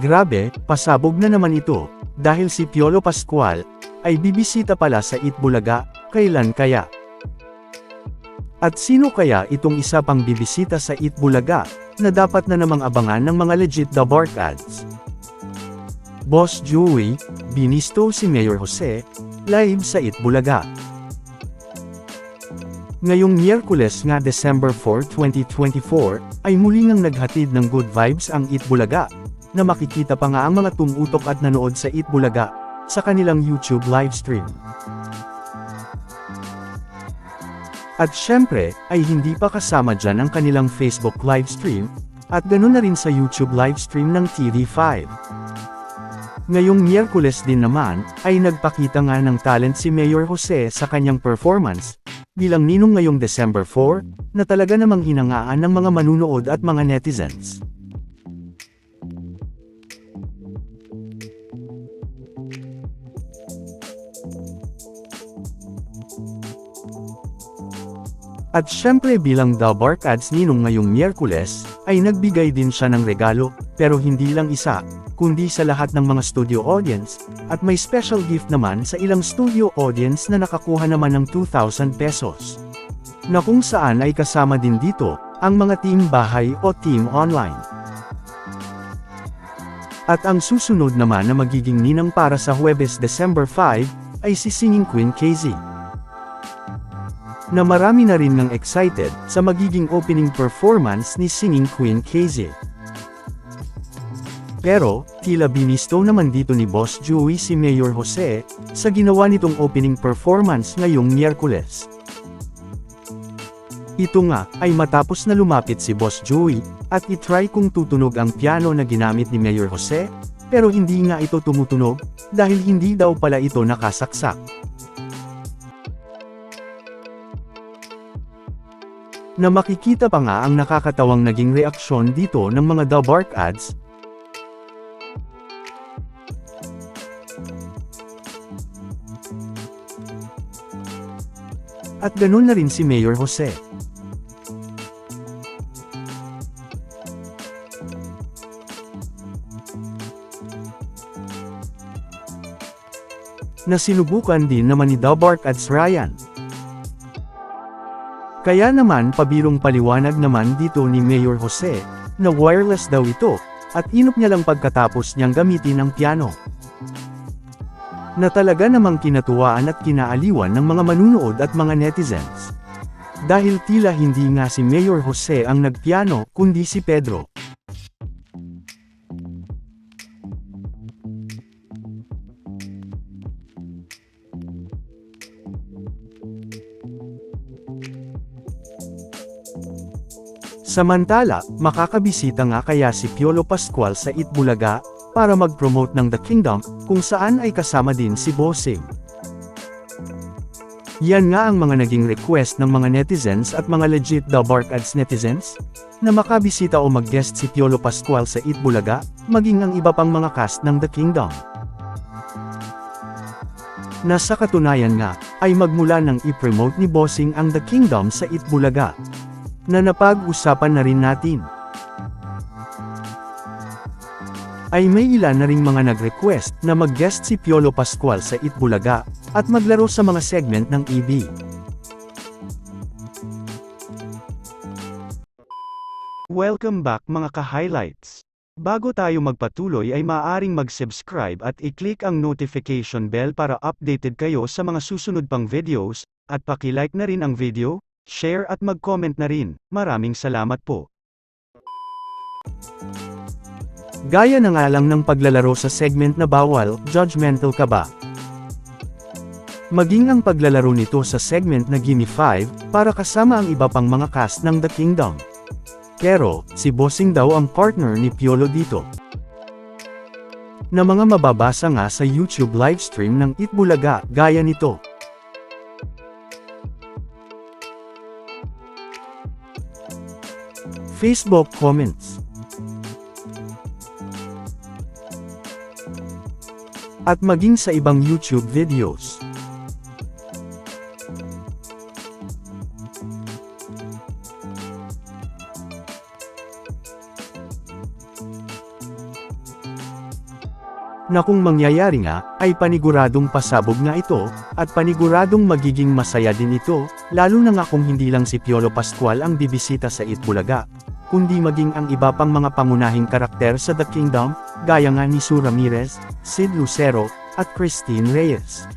Grabe, pasabog na naman ito, dahil si Piolo Pascual, ay bibisita pala sa Itbulaga, kailan kaya? At sino kaya itong isa pang bibisita sa Itbulaga, na dapat na namang abangan ng mga legit The Bark ads? Boss Joey, binisto si Mayor Jose, live sa Itbulaga. Ngayong Miyerkules nga December 4, 2024, ay muli ngang naghatid ng good vibes ang Itbulaga, na makikita pa nga ang mga tumutok at nanood sa Itbulaga, sa kanilang YouTube livestream. At syempre, ay hindi pa kasama dyan ang kanilang Facebook livestream, at ganoon na rin sa YouTube livestream ng TV5. Ngayong Miyerkules din naman, ay nagpakita nga ng talent si Mayor Jose sa kanyang performance, bilang ninong ngayong December 4, na talaga namang hinangaan ng mga manunood at mga netizens. At syempre bilang The Bark Ads ninong ngayong Miyerkules, ay nagbigay din siya ng regalo, pero hindi lang isa, kundi sa lahat ng mga studio audience, at may special gift naman sa ilang studio audience na nakakuha naman ng 2,000 pesos. Na kung saan ay kasama din dito, ang mga team bahay o team online. At ang susunod naman na magiging ninang para sa Huwebes December 5, ay si Singing Queen KZ na marami na rin ng excited sa magiging opening performance ni Singing Queen KZ. Pero, tila binisto naman dito ni Boss Joey si Mayor Jose, sa ginawa nitong opening performance ngayong Miyerkules. Ito nga, ay matapos na lumapit si Boss Joey, at itry kung tutunog ang piano na ginamit ni Mayor Jose, pero hindi nga ito tumutunog, dahil hindi daw pala ito nakasaksak. Na makikita pa nga ang nakakatawang naging reaksyon dito ng mga The Bark ads. At ganun na rin si Mayor Jose. Na sinubukan din naman ni The Bark ads Ryan. Kaya naman pabirong paliwanag naman dito ni Mayor Jose, na wireless daw ito, at inop niya lang pagkatapos niyang gamitin ang piano. Na talaga namang kinatuwaan at kinaaliwan ng mga manunood at mga netizens. Dahil tila hindi nga si Mayor Jose ang nagpiano, kundi si Pedro. Samantala, makakabisita nga kaya si Piolo Pascual sa Itbulaga, para mag-promote ng The Kingdom, kung saan ay kasama din si Bossing. Yan nga ang mga naging request ng mga netizens at mga legit The Bark Ads netizens, na makabisita o mag-guest si Piolo Pascual sa Itbulaga, maging ang iba pang mga cast ng The Kingdom. Nasa katunayan nga, ay magmula nang i-promote ni Bossing ang The Kingdom sa Itbulaga, na napag-usapan na rin natin. Ay may ilan na ring mga nag-request na mag-guest si Piolo Pascual sa Itbulaga, at maglaro sa mga segment ng EB. Welcome back mga ka-highlights. Bago tayo magpatuloy ay maaaring mag-subscribe at i-click ang notification bell para updated kayo sa mga susunod pang videos, at paki-like na rin ang video, share at mag-comment na rin. Maraming salamat po. Gaya na nga lang ng paglalaro sa segment na bawal, judgmental ka ba? Maging ang paglalaro nito sa segment na Gimme 5, para kasama ang iba pang mga cast ng The Kingdom. Pero, si Bossing daw ang partner ni Piolo dito. Na mga mababasa nga sa YouTube livestream ng Itbulaga, gaya nito. Facebook comments. At maging sa ibang YouTube videos. Na kung mangyayari nga, ay paniguradong pasabog nga ito, at paniguradong magiging masaya din ito, lalo na nga kung hindi lang si Piolo Pascual ang bibisita sa Itbulaga, kundi maging ang iba pang mga pangunahing karakter sa The Kingdom, gaya nga ni Sue Ramirez, Sid Lucero, at Christine Reyes.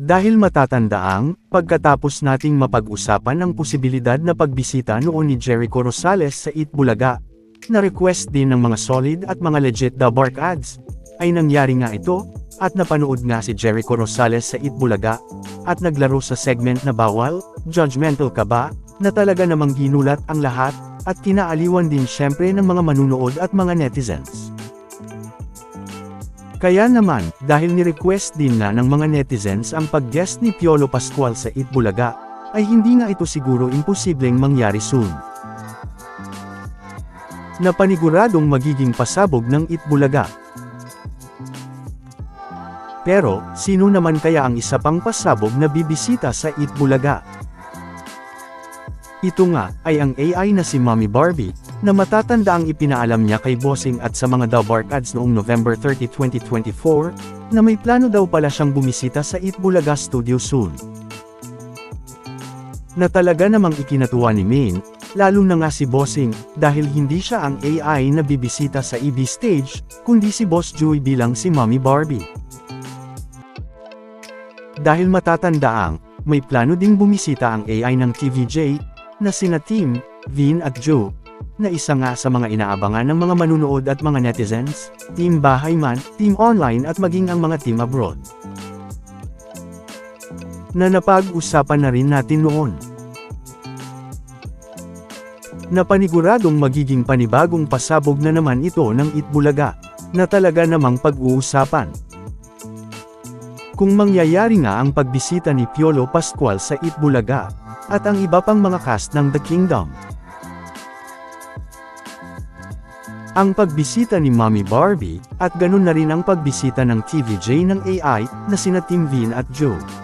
Dahil matatandaang, pagkatapos nating mapag-usapan ang posibilidad na pagbisita noon ni Jericho Rosales sa Itbulaga, na request din ng mga solid at mga legit The Bark ads, ay nangyari nga ito, at napanood nga si Jericho Rosales sa Itbulaga, at naglaro sa segment na bawal, judgmental ka ba, na talaga namang ginulat ang lahat, at kinaaliwan din syempre ng mga manunood at mga netizens. Kaya naman, dahil ni-request din na ng mga netizens ang pag-guest ni Piolo Pascual sa Itbulaga, ay hindi nga ito siguro imposibleng mangyari soon. Na paniguradong magiging pasabog ng Itbulaga. Pero, sino naman kaya ang isa pang pasabog na bibisita sa Itbulaga? Ito nga, ay ang AI na si Mommy Barbie, na matatanda ang ipinaalam niya kay Bossing at sa mga Dabark ads noong November 30, 2024, na may plano daw pala siyang bumisita sa Itbulaga Studio soon. Na talaga namang ikinatuwa ni Maine, lalo na nga si Bossing, dahil hindi siya ang AI na bibisita sa EB stage, kundi si Boss Joey bilang si Mommy Barbie. Dahil matatandaang, may plano ding bumisita ang AI ng TVJ, na sina Tim, Vin at Joe, na isa nga sa mga inaabangan ng mga manunood at mga netizens, Team Bahay man, Team Online at maging ang mga team abroad. Na napag-usapan na rin natin noon. Na paniguradong magiging panibagong pasabog na naman ito ng Itbulaga, na talaga namang pag-uusapan. Kung mangyayari nga ang pagbisita ni Piolo Pascual sa Itbulaga, at ang iba pang mga cast ng The Kingdom. Ang pagbisita ni Mommy Barbie, at ganun na rin ang pagbisita ng TVJ ng AI, na sina Tim Vin at Joe.